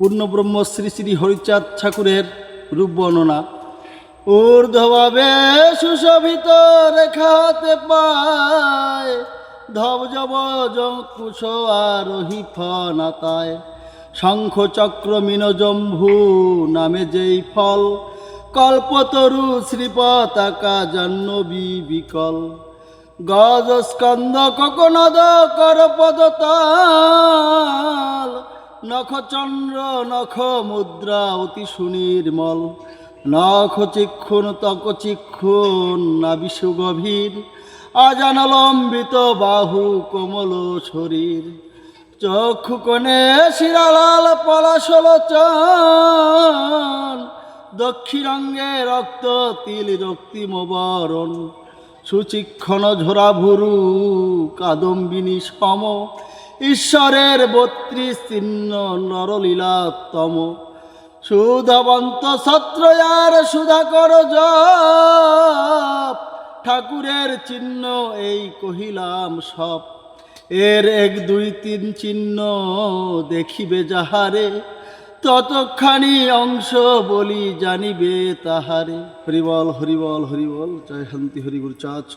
পূর্ণব্রহ্ম শ্রী শ্রী হরিচাঁদ ঠাকুরের রূপ বর্ণনা। ঊর্ধ্বভাবে সুশোভিত রেখাতে পায়, ধব জব কুশ আরোহী ফনাতায়। শঙ্খ চক্র মিনজম্ভু নামে যেই ফল, কল্পতরু শ্রীপতাকা জাহ্নবী বিকল গজ স্কন্দ ককনদ কর পদতাল নখচন্দ্র নখ মুদ্রা অতি সুনির্মল। নখ চিক্ষুণ, তক চিক্ষুণ নাবিষ গভীর। অজানলম্বিত বাহু, কোমল শরীর। চক্ষু কোণে শিরালাল পলাশল চান। দক্ষিণাঙ্গে রক্ত তিল রক্তিম বরণ সুচিক্ষণ ঝোরা ভুরু কাদম্বিনী সম। ঈশ্বরের বত্রিশ চিহ্ন নরলীলাতম। সুধাবন্ত সত্রয়ার সুধাকর জপ। ঠাকুরের চিহ্ন এই কহিলাম সব এর এক দুই তিন চিহ্ন দেখিবে যাহারে। ততখানি অংশ বলি জানিবে তাহারে। হরিবল হরিবল হরিবল। জয় শান্তি, হরিগুর চাচ